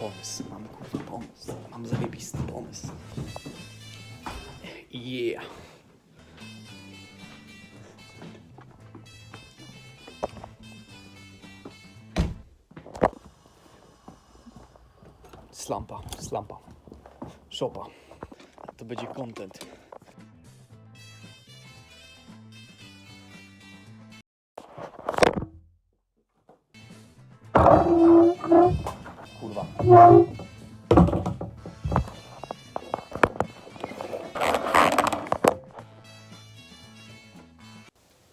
pomysł, mam kurwa pomysł, mam zajebisty pomysł. Yeah. Slampa, slampa. Szopa. To będzie content. Kurwa.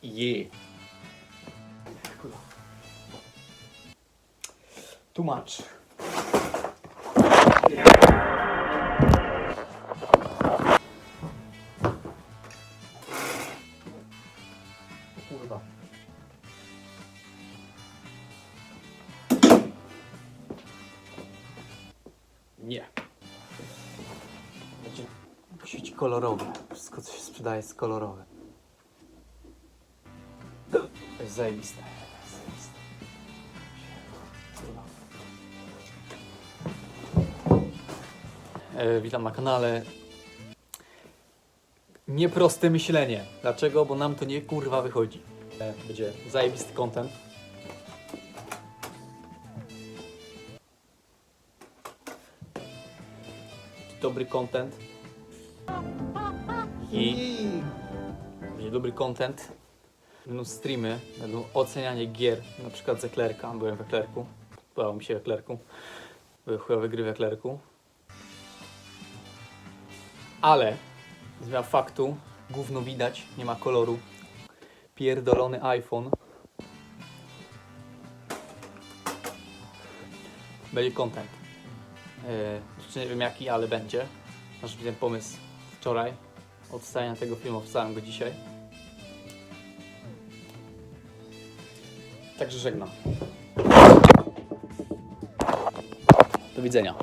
Je. Kurwa. Too much. Kurwa. Nie. Będzie sieć kolorowe. Wszystko, co się sprzedaje, jest kolorowe. To jest zajebiste. E, witam na kanale. Nieproste myślenie. Dlaczego? Bo nam to nie kurwa wychodzi. E, będzie zajebisty content. Dobry content. I będzie dobry content. Będą streamy, będą ocenianie gier, na przykład z Eklerka. Byłem w Eklerku. Podobał mi się Eklerku. Były chujowe gry w Eklerku. Ale zmiana faktu, gówno widać, nie ma koloru. Pierdolony iPhone. Będzie content. Jeszcze nie wiem jaki, ale będzie. Masz ten pomysł wczoraj. Od wstania tego filmu wstałem go dzisiaj. Także żegnam. Do widzenia.